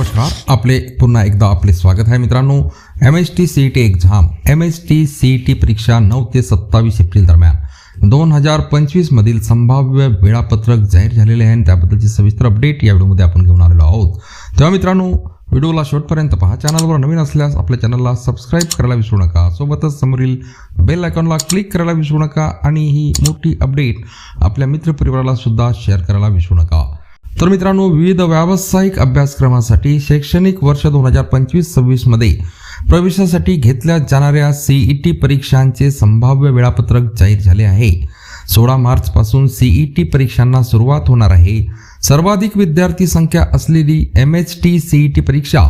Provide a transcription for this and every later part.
नमस्कार आपले पुन्हा एकदा आपले स्वागत आहे मित्रांनो. M S T C T exam M S T C T परीक्षा नऊ ते सत्तावीस एप्रिल दरम्यान. दोन हजार पंचवीसमधील संभाव्य वेळापत्रक जाहीर झालेले आहे आणि त्याबद्दलची सविस्तर अपडेट या व्हिडिओमध्ये आपण घेऊन आलेलो आहोत. तेव्हा मित्रांनो व्हिडिओला शेवटपर्यंत पहा. चॅनलवर नवीन असल्यास आपल्या चॅनलला सबस्क्राईब करायला विसरू नका. सोबतच समोरील बेल आयकॉनला क्लिक करायला विसरू नका आणि ही मोठी अपडेट आपल्या मित्रपरिवाराला सुद्धा शेअर करायला विसरू नका. तर मित्रांनो विविध व्यावसायिक अभ्यासक्रमासाठी शैक्षणिक वर्ष दोन हजार पंचवीस सव्वीसमध्ये प्रवेशासाठी घेतल्या जाणाऱ्या सीई टी परीक्षांचे संभाव्य वेळापत्रक जाहीर झाले आहे. सोळा मार्चपासून सीई टी परीक्षांना सुरुवात होणार आहे. सर्वाधिक विद्यार्थी संख्या असलेली M H T C E T परीक्षा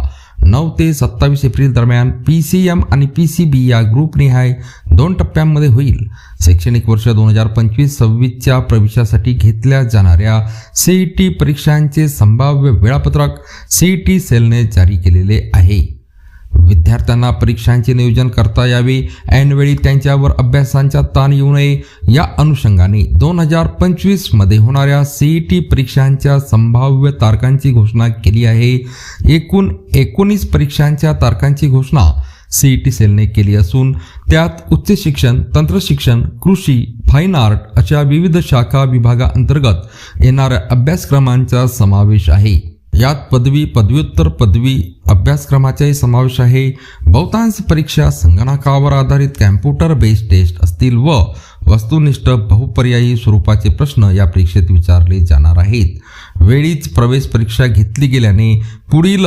नऊ ते सत्तावीस एप्रिल दरम्यान पी सी एम आणि पी सी बी या ग्रुपनिहाय दोन टप्प्यांमध्ये होईल. शैक्षणिक वर्ष दोन हजार पंचवीस सव्वीसच्या प्रवेशासाठी घेतल्या जाणाऱ्या सीई टी परीक्षांचे संभाव्य वेळापत्रक सीई टी सेलने जारी केलेले आहे. विद्यार्थ्यांना परीक्षांचे नियोजन करता यावे. ऐनवेळी त्यांच्यावर अभ्यासांचा ताण येऊ नये. या अनुषंगाने दोन हजार पंचवीसमध्ये होणाऱ्या सीईटी परीक्षांच्या संभाव्य तारखांची घोषणा केली आहे. एकूण एकोणीस परीक्षांच्या तारखांची घोषणा सीईटी सेलने केली असून त्यात उच्च शिक्षण तंत्रशिक्षण कृषी फाईन आर्ट अशा विविध शाखा विभागाअंतर्गत येणाऱ्या अभ्यासक्रमांचा समावेश आहे. यात पदवी पदव्युत्तर पदवी अभ्यासक्रमाचाही समावेश आहे. बहुतांश परीक्षा संगणकावर आधारित कॅम्प्युटर बेस्ड टेस्ट असतील व वस्तुनिष्ठ बहुपर्यायी स्वरूपाचे प्रश्न या परीक्षेत विचारले जाणार आहेत. वेळीच प्रवेश परीक्षा घेतली गेल्याने पुढील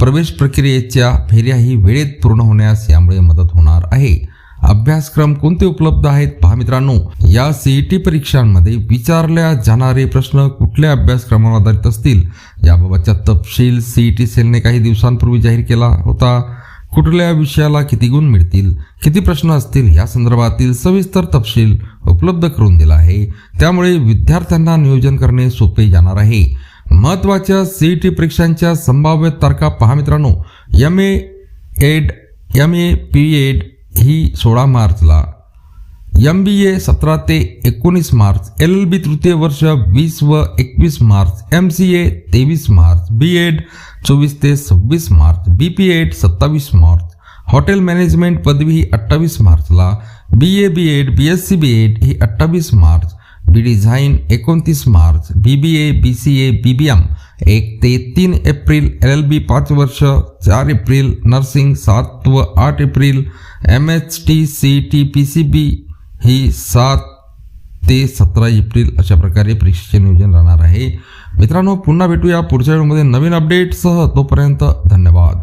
प्रवेश प्रक्रियेच्या फेऱ्याही वेळेत पूर्ण होण्यास यामुळे मदत होणार आहे. अभ्यासक्रम कोणते उपलब्ध आहेत? पहा मित्रांनो या सीईटी परीक्षांमध्ये विचारल्या जाणारे प्रश्न कुठल्या अभ्यासक्रमावर आधारित असतील? याबाबतचा तपशील सीईटी सेलने काही दिवसांपूर्वी जाहीर केला होता. कुठल्या विषयाला किती गुण मिळतील? किती प्रश्न असतील? या संदर्भातील सविस्तर तपशील उपलब्ध करून दिला आहे. त्यामुळे विद्यार्थ्यांना नियोजन करणे सोपे जाणार आहे. महत्त्वाच्या सीईटी परीक्षांच्या संभाव्य तारखा पहा मित्रांनो. M A Ed M A P Ed ही सोळा मार्चला एम बी ए सतरा ते एकोणीस मार्च एल एल बी तृतीय वर्ष वीस व एकवीस मार्च एम सी ए तेवीस मार्च बी एड चोवीस ते सव्वीस मार्च बी पी एड सत्तावीस मार्च हॉटेल मॅनेजमेंट पदवी ही अठ्ठावीस मार्चला B A B Ed B S C B Ed ही अठ्ठावीस मार्च बी डिझाईन एकोणतीस March B B A B C A B B M एक ते तीन एप्रिल एल एल बी पाच वर्ष चार एप्रिल नर्सिंग सात व आठ April M H T C T P C B ही सात ते सतरा एप्रिल अशा प्रकारे परीक्षेचे नियोजन राहणार आहे. मित्रांनो पुन्हा भेटूया पुढच्या व्हिडिओमध्ये नवीन अपडेटसह तोपर्यंत धन्यवाद.